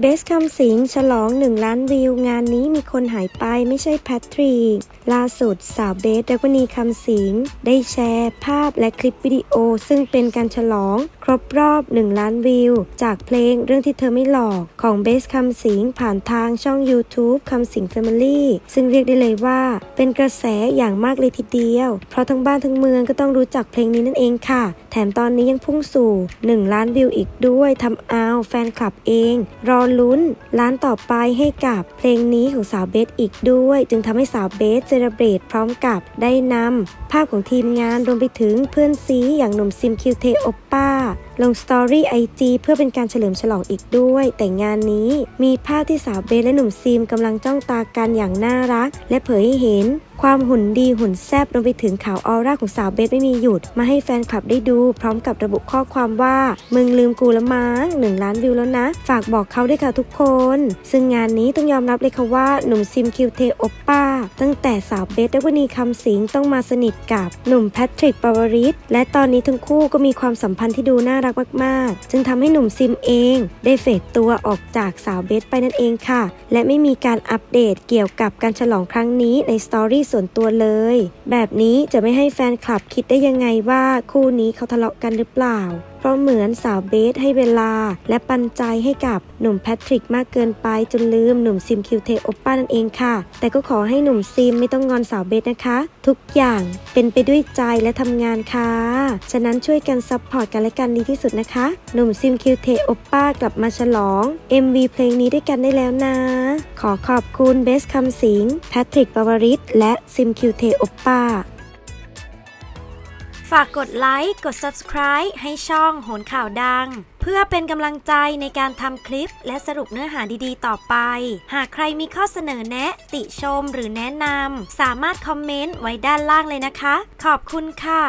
เบสคำสิงฉลอง 1 ล้านวิว งานนี้มีคนหายไปไม่ใช่แพทริก ล่าสุดสาวเบสดักวนีคำสิง ได้แชร์ภาพและคลิปวิดีโอ ซึ่งเป็นการฉลอง ครบรอบ 1 ล้านวิว จากเพลงเรื่องที่เธอไม่หลอกของเบสคำสิงผ่านทางช่อง YouTube คำสิง Family ซึ่งเรียกได้เลยว่า เป็นกระแสอย่างมากเลยทีเดียว เพราะทั้งบ้านทั้งเมืองก็ต้องรู้จักเพลงนี้นั่นเองค่ะ แถมตอนนี้ยังพุ่งสู่ 1 ล้านวิวอีกด้วยทำเอาแฟนคลับเอง รอลุ้น ล้านต่อไปให้กับเพลงนี้ของสาวเบสอีกด้วย จึงทำให้สาวเบสเซเลบรตพร้อมกับได้นำภาพของทีมงานรวมไปถึงเพื่อนซีอย่างหนุ่มซิมคิวเทโอปป้า ลงสตอรี่ไอจีเพื่อเป็นการเฉลิมฉลองอีกด้วย แต่งานนี้มีภาพที่สาวเบสและหนุ่มซิมกำลังจ้องตากันอย่างน่ารัก และเผยให้เห็นความหุ่นดีหุ่นแซบรวมไปถึงข่าวออร่าของสาวเบสไม่มีหยุด มาให้แฟนคลับได้ดู พร้อมกับระบุข้อความว่า มึงลืมกูละมั้งหนึ่งล้านวิวแล้วนะ ฝากบอกเขาด้วยค่ะทุกคน ซึ่งงานนี้ต้องยอมรับเลยค่ะว่า หนุ่มซิมคิวเทโอปป้า ตั้งแต่สาวเบสและวนีคำสิงต้องมาสนิทกับหนุ่มแพทริกปาวริสและตอนนี้ทั้งคู่ก็มีความสัมพันธ์ที่ดูน่ารักมากๆ จึงทำให้หนุ่มซิมเอง ได้เฟดตัวออกจากสาวเบสไปนั่นเองค่ะ และไม่มีการอัปเดตเกี่ยวกับการฉลองครั้งนี้ในสตอรี่ส่วนตัวเลย แบบนี้จะไม่ให้แฟนคลับคิดได้ยังไงว่าคู่นี้เขาทะเลาะกันหรือเปล่าเพราะเหมือนสาวเบสให้เวลา และปันใจให้กับหนุ่มแพทริกมากเกินไปจนลืมหนุ่มซิมคิวเทโอปป้านั่นเองค่ะ แต่ก็ขอให้หนุ่มซิมไม่ต้องงอนสาวเบสนะคะ ทุกอย่างเป็นไปด้วยใจและทำงานค่ะ ฉะนั้นช่วยกันซัพพอร์ตกันและกันดีที่สุดนะคะ หนุ่มซิมคิวเทโอปป้ากลับมาฉลอง MV เพลงนี้ด้วยกันได้แล้วนะ ขอขอบคุณเบสคำสิงแพทริกปาวริสและซิมคิวเทโอปป้าฝากกดไลค์ กด subscribe ให้ช่องโหนข่าวดัง เพื่อเป็นกำลังใจในการทำคลิปและสรุปเนื้อหาดีๆ ต่อไป หากใครมีข้อเสนอแนะ ติชมหรือแนะนำ สามารถคอมเมนต์ไว้ด้านล่างเลยนะคะ ขอบคุณค่ะ